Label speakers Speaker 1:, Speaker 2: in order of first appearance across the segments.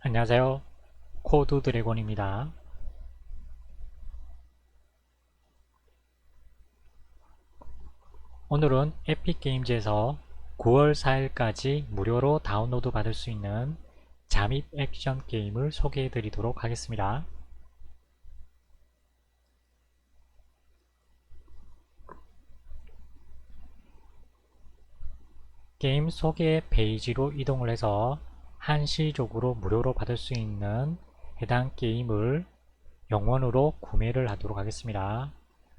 Speaker 1: 안녕하세요. 코드 드래곤입니다. 오늘은 에픽게임즈에서 9월 4일까지 무료로 다운로드 받을 수 있는 잠입 액션 게임을 소개해 드리도록 하겠습니다. 게임 소개 페이지로 이동을 해서 한시적으로 무료로 받을 수 있는 해당 게임을 영원으로 구매를 하도록 하겠습니다.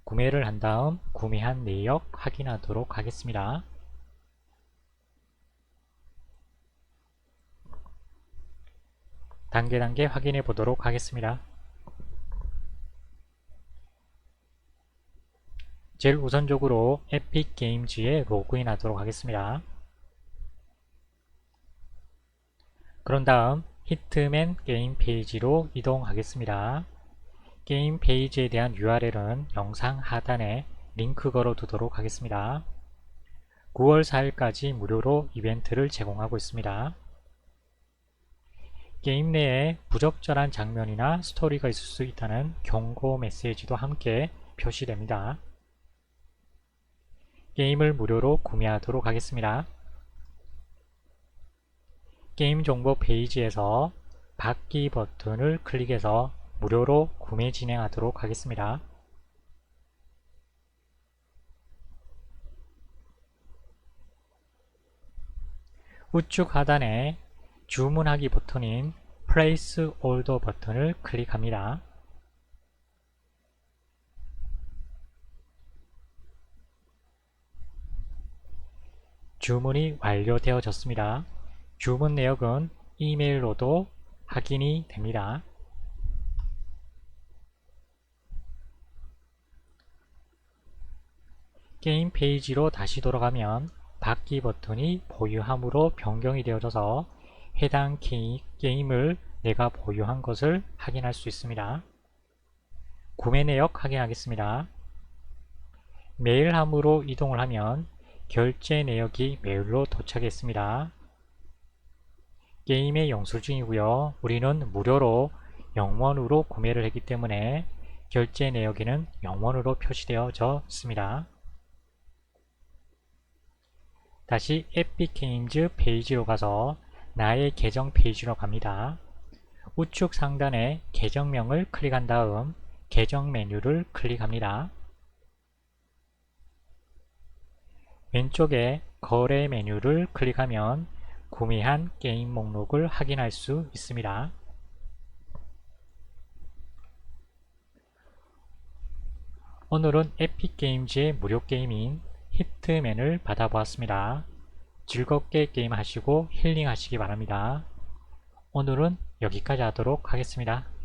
Speaker 1: 구매를 한 다음 구매한 내역 확인하도록 하겠습니다. 단계단계 확인해 보도록 하겠습니다. 제일 우선적으로 에픽게임즈에 로그인하도록 하겠습니다. 그런 다음 히트맨 게임 페이지로 이동하겠습니다. 게임 페이지에 대한 URL은 영상 하단에 링크 걸어 두도록 하겠습니다. 9월 4일까지 무료로 이벤트를 제공하고 있습니다. 게임 내에 부적절한 장면이나 스토리가 있을 수 있다는 경고 메시지도 함께 표시됩니다. 게임을 무료로 구매하도록 하겠습니다. 게임 정보 페이지에서 받기 버튼을 클릭해서 무료로 구매 진행하도록 하겠습니다. 우측 하단에 주문하기 버튼인 Place Order 버튼을 클릭합니다. 주문이 완료되어졌습니다. 주문 내역은 이메일로도 확인이 됩니다. 게임 페이지로 다시 돌아가면 바퀴 버튼이 보유함으로 변경이 되어져서 해당 게, 임을 내가 보유한 것을 확인할 수 있습니다. 구매 내역 확인하겠습니다. 메일함으로 이동을 하면 결제 내역이 메일로 도착했습니다. 게임의 영수증이고요. 우리는 무료로 영원으로 구매를 했기 때문에 결제 내역에는 영원으로 표시되어져 있습니다. 다시 에픽게임즈 페이지로 가서 나의 계정 페이지로 갑니다. 우측 상단에 계정명을 클릭한 다음 계정 메뉴를 클릭합니다. 왼쪽에 거래 메뉴를 클릭하면 구매한 게임 목록을 확인할 수 있습니다. 오늘은 에픽게임즈의 무료 게임인 히트맨을 받아보았습니다. 즐겁게 게임하시고 힐링하시기 바랍니다. 오늘은 여기까지 하도록 하겠습니다.